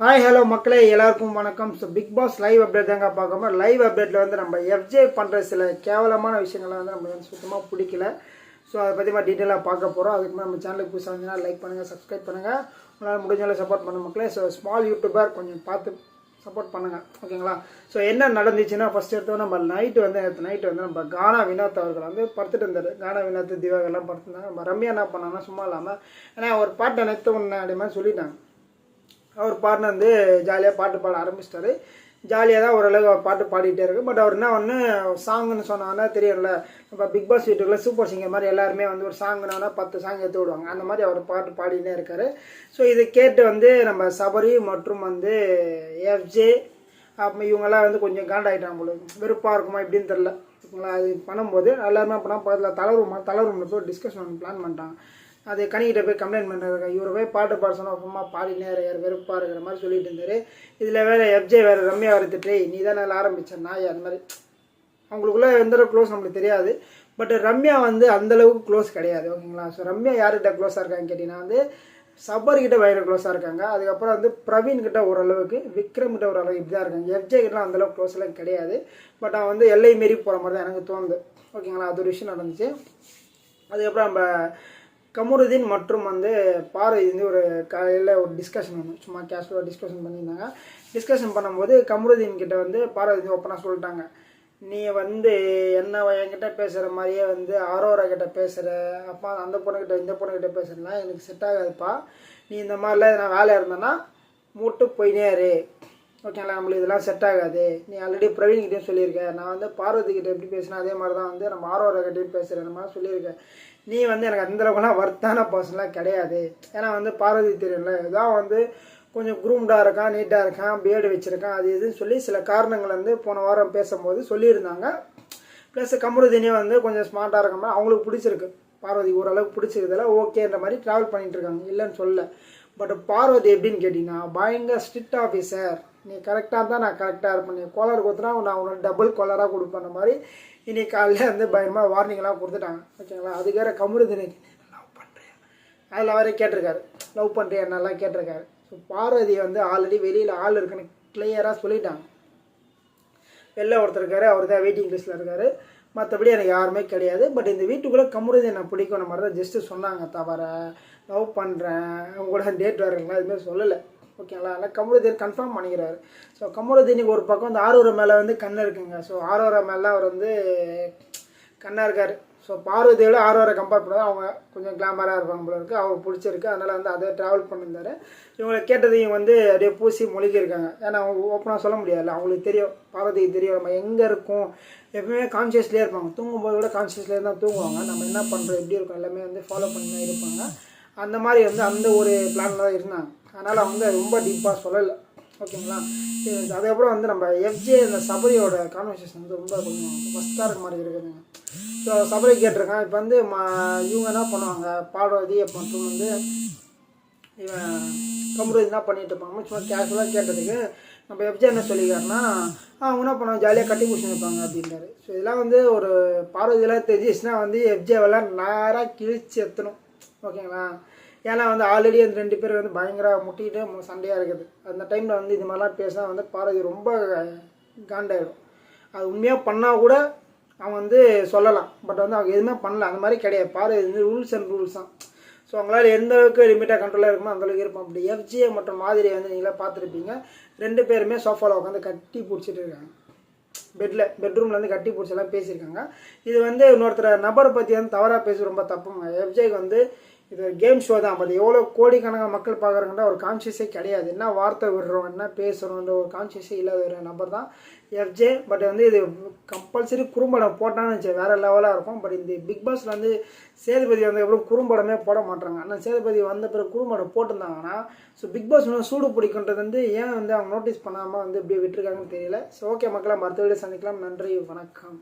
Hi hello மக்களே. எல்லாருக்கும் வணக்கம். So Bigg Boss live update தாங்க பார்க்காம லைவ் அப்டேட்டில் வந்து நம்ம எஃப்ஜே பண்ணுற சில கேவலமான விஷயங்கள்லாம் வந்து நம்ம வந்து சுத்தமாக பிடிக்கல. ஸோ அதை பற்றி நம்ம டீட்டெயிலாக பார்க்க போகிறோம் அதுக்கு நம்ம சேனலுக்கு புதுசாக இருந்துச்சுன்னா லைக் பண்ணுங்கள் சப்ஸ்கிரைப் பண்ணுங்கள் உங்களால் முடிஞ்சாலும் சப்போர்ட் பண்ண மக்களே. ஸோ ஸ்மால் யூடியூபர் கொஞ்சம் பார்த்து சப்போர்ட் பண்ணுங்கள் ஓகேங்களா? ஸோ என்ன நடந்துச்சுன்னா ஃபஸ்ட் எடுத்தோம் நம்ம நைட்டு வந்து நேற்று நைட்டு வந்து நம்ம கானா வினோத் அவர்கள் வந்து படுத்துட்டு இருந்தார். கானா வினோத் திவாகர்லாம் படுத்துருந்தாங்க. நம்ம ரம்யா என்ன பண்ணாங்கன்னா சும்மா இல்லாமல் ஏன்னா ஒரு பாட்டை நேற்று ஒன்று அப்படி மாதிரி சொல்லிட்டாங்க. அவர் பாடின வந்து ஜாலியாக பாட்டு பாட ஆரம்பிச்சிட்டாரு. ஜாலியாக தான் ஓரளவு பாட்டு பாடிக்கிட்டே இருக்கு. பட் அவர் என்ன ஒன்று சாங்குன்னு சொன்னாங்கன்னா தெரியும்ல இப்போ பிக் பாஸ் வீட்டுக்குள்ள சூப்பர் சிங்கர் மாதிரி எல்லாருமே வந்து ஒரு சாங்குனா பத்து சாங் எடுத்து விடுவாங்க. அந்த மாதிரி அவர் பாட்டு பாடினே இருக்கார். ஸோ இதை கேட்டு வந்து நம்ம சபரி மற்றும் வந்து எஃப்ஜே அப்போ இவங்கெல்லாம் வந்து கொஞ்சம் காண்டாயிட்டாங்க போல. வெறுப்பாக இருக்குமா இப்படின்னு தெரில ஓகேங்களா அது பண்ணும்போது எல்லாருமே பண்ணால் பக்கத்தில் தளர்வுமா தளர்வுல போய் டிஸ்கஷன் பிளான் பண்ணிட்டாங்க. அது கணிக்கிட்ட போய் கம்ப்ளைண்ட் பண்ணுறாரு இவரை போய் பாட்டு பாட சொன்னா பாடி பாடினே யார் வெறுப்பாக இருக்கிற மாதிரி சொல்லிட்டு இருந்தார். இதில் வேறு எஃப்ஜே வேறு ரம்யா வேறு திட்டு நீ நல்லா ஆரம்பிச்ச நாய்? அந்த மாதிரி. அவங்களுக்குள்ளே எந்த க்ளோஸ் நம்மளுக்கு தெரியாது. பட் ரம்யா வந்து அந்தளவுக்கு க்ளோஸ் கிடையாது ஓகேங்களா? ஸோ ரம்யா யார்கிட்ட க்ளோஸாக இருக்காங்க கேட்டிங்கன்னா வந்து சபர் கிட்ட க்ளோஸாக இருக்காங்க. அதுக்கப்புறம் வந்து பிரவீன் கிட்ட ஓரளவுக்கு விக்ரம் கிட்ட ஓரளவுக்கு இப்படி தான் இருக்காங்க எஃப்ஜே கிட்டலாம் அந்தளவுக்கு க்ளோஸ்லாம் கிடையாது. பட் அவன் வந்து எல்லை மீறி போகிற மாதிரி தான் எனக்கு தோணுது. ஓகேங்களா? அது ஒரு விஷயம் நடந்துச்சு. அதுக்கப்புறம் நம்ம கமருதீன் மற்றும் வந்து பார்வதி வந்து ஒரு காலையில் ஒரு டிஸ்கஷன் ஒன்று சும்மா கேஷுவலாக டிஸ்கஷன் பண்ணியிருந்தாங்க. டிஸ்கஷன் பண்ணும்போது கமருதீன் கிட்ட வந்து பார்வதி வந்து ஓப்பனாக சொல்லிட்டாங்க. நீ வந்து என்ன என்கிட்ட பேசுகிற மாதிரியே வந்து ஆரோரா கிட்ட பேசுகிற அப்பா அந்த பொண்ணுக்கிட்ட இந்த பொண்ணுக்கிட்ட பேசுகிறலாம் எனக்கு செட் ஆகாதுப்பா. நீ இந்த மாதிரிலாம் நான் வேலையாக இருந்தேன்னா மூட்டு போயினே இரு ஓகேங்களா நம்மளுக்கு இதெல்லாம் செட் ஆகாது. நீ ஆல்ரெடி பிரவீன்கிட்டையும் சொல்லியிருக்க. நான் வந்து பார்வதி கிட்ட எப்படி பேசினா அதே மாதிரி தான் வந்து நம்ம ஆரோரகிட்டையும் பேசுகிறேன் மாதிரி சொல்லியிருக்கேன் நீ வந்து எனக்கு அந்தளவுக்குலாம் ஒர்த்தான பர்சன்லாம் கிடையாது. ஏன்னா வந்து பார்வதி தெரியல இதான் வந்து கொஞ்சம் குரூம்டாக இருக்கான் நீட்டாக இருக்கான் பியர்டு வச்சுருக்கான் அது இதுன்னு சொல்லி சில காரணங்கள் வந்து போன வாரம் பேசும்போது சொல்லியிருந்தாங்க. ப்ளஸ் கமருதீனே வந்து கொஞ்சம் ஸ்மார்ட்டாக இருக்க மாதிரி அவங்களுக்கு பிடிச்சிருக்கு. பார்வதி ஓரளவுக்கு பிடிச்சிருக்கல ஓகேன்ற மாதிரி ட்ராவல் பண்ணிகிட்டு இருக்காங்க. இல்லைன்னு சொல்ல பட் பார்வதி எப்படின்னு கேட்டிங்கன்னா பயங்கர ஸ்ட்ரிக்ட் ஆஃபீஸர் நீ கரெக்டாக இருந்தால் நான் கரெக்டாக இருப்பேன். நீ கோலர் கொடுத்துனா நான் உனக்கு டபுள் கோலராக கொடுப்பேன். மாதிரி இன்னைக்கு காலையில் வந்து பயமாக வார்னிங்லாம் கொடுத்துட்டாங்க. ஓகேங்களா? அதுக்காக கமருதீனுக்கு லவ் பண்ணுறேன் அதில் அவரே கேட்டிருக்காரு. லவ் பண்ணுறியா என்னெல்லாம் கேட்டிருக்காரு. ஸோ பார்வதி வந்து ஆல்ரெடி வெளியில் ஆள் இருக்குன்னு கிளியராக சொல்லிட்டாங்க. வெளில ஒருத்தர் இருக்காரு. அவர் தான் வெயிட்டிங் லிஸ்ட்டில் இருக்கார். மற்றபடி எனக்கு யாருமே கிடையாது. பட் இந்த வீட்டுக்குள்ளே கமுருதி எனக்கு பிடிக்கும் மாதிரி தான் ஜஸ்ட்டு சொன்னாங்க. தவிர லவ் பண்ணுறேன் அவங்க கூட டேட் வரீங்களா இதுமாரி சொல்லலை. ஓகேங்களா அதனால் கமருதீன் கன்ஃபார்ம் பண்ணிக்கிறாரு. ஸோ கமருதீனுக்கு ஒரு பக்கம் வந்து ஆரோரா மேலே வந்து கண் இருக்குங்க. ஸோ ஆரோரா மேலே அவர் வந்து கண்ணாக இருக்கார். ஸோ பார்வதியோட ஆரோரை கம்பேர் பண்ணால் அவங்க கொஞ்சம் கிளாமராக இருப்பாங்க போல இருக்குது அவருக்கு பிடிச்சிருக்கு. அதனால் வந்து அதை ட்ராவல் பண்ணியிருந்தாரு. இவங்களை கேட்டதையும் வந்து அப்படியே பூசி மொழிகிருக்காங்க ஏன்னா அவங்க ஓப்பனாக சொல்ல முடியாதுல்ல. அவங்களுக்கு தெரியும். பார்வதிக்கு தெரியும். நம்ம எங்கே இருக்கோம்? எப்பவுமே கான்சியஸ்லேயே இருப்பாங்க. தூங்கும்போது கூட கான்சியஸ்லேயே தான் தூங்குவாங்க. நம்ம என்ன பண்ணுறோம் எப்படி இருக்கோம்? எல்லாமே வந்து ஃபாலோ பண்ணி தான் இருப்பாங்க. அந்த மாதிரி வந்து அந்த ஒரு பிளானில் தான் இருந்தாங்க. அதனால் அவங்க ரொம்ப டீப்பாக சொல்லலை. ஓகேங்களா? அதுக்கப்புறம் வந்து நம்ம எஃப்ஜே அந்த சபரியோட கான்வர்சேஷன் வந்து ரொம்ப கொஞ்சம் ஃபஸ்ட்டாக இருக்க மாதிரி இருக்குதுங்க ஸோ சபரி கேட்டிருக்கான். இப்போ வந்து ம இவங்க என்ன பண்ணுவாங்க? பாடுவதி மற்றும் வந்து இவன் கம்ருதி என்ன பண்ணிட்டு இருப்பாங்க? சும்மா கேஷுவலாக கேட்டதுக்கு நம்ம எஃப்ஜே என்ன சொல்லியிருக்காருன்னா அவங்க என்ன பண்ணுவாங்க? ஜாலியாக கட்டி பிடிச்சி நிற்பாங்க அப்படின்றாரு. ஸோ இதெல்லாம் வந்து ஒரு பார்வதியெல்லாம் தெரிஞ்சிச்சுன்னா வந்து எஃப்ஜேவெல்லாம் நேராக கிழிச்சு எத்தணும். ஓகேங்களா? ஏன்னா வந்து ஆல்ரெடி அந்த ரெண்டு பேர் வந்து பயங்கர முட்டிகிட்டு சண்டையாக இருக்குது. அந்த டைமில் வந்து இது மாதிரிலாம் பேசினா வந்து பாரதி ரொம்ப காண்டாயிடும். அது உண்மையாக பண்ணால் கூட அவன் வந்து சொல்லலாம். பட் வந்து அவங்க எதுவுமே பண்ணல. அந்த மாதிரி கிடையாது. பாரதி வந்து ரூல்ஸ் அண்ட் ரூல்ஸ் தான். ஸோ அவங்களால எந்த அளவுக்கு லிமிட்டாக கண்ட்ரோலாக இருக்குமோ அந்த அளவுக்கு இருப்போம் அப்படி எஃப்ஜிஏ மற்றும் மாதிரி வந்து நீங்களே பார்த்துருப்பீங்க. ரெண்டு பேருமே சோஃபாவில் உட்காந்து கட்டி பிடிச்சிட்டு இருக்காங்க. பெட்டில் பெட்ரூமில் வந்து கட்டி பிடிச்செல்லாம் பேசியிருக்காங்க. இது வந்து இன்னொருத்தர் நபரை பற்றி வந்து தவறாக பேசி ரொம்ப தப்புங்க. எஃப்ஜேக்கு வந்து இது ஒரு கேம் ஷோ தான். பட் எவ்வளோ கோடிக்கணக்கான மக்கள் பார்க்குறாங்கன்னா ஒரு கான்ஷியஸே கிடையாது. என்ன வார்த்தை விடுறோம் என்ன பேசுகிறோன்ற ஒரு கான்ஷியஸே இல்லாத ஒரு நபர் தான் எஃப்ஜே பட் வந்து இது கம்பல்சரி குறும்படம் போட்டான்னு வச்சு வேறு லெவலாக இருக்கும். பட் இந்த பிக் பாஸில் வந்து சேதுபதி வந்ததுக்கப்புறம் குறும்படமே போட மாட்டாங்க. ஆனால் சேதுபதி வந்த பிறகு குறும்படம் போட்டிருந்தாங்கன்னா ஸோ பிக் பாஸ் வந்து சூடு பிடிக்குன்றது வந்து ஏன் வந்து அவங்க நோட்டீஸ் பண்ணாமல் வந்து இப்படியே விட்டுருக்காங்கன்னு தெரியல. ஸோ ஓகே மக்களை மறுத்த வீடு சந்திக்கலாம். நன்றி வணக்கம்.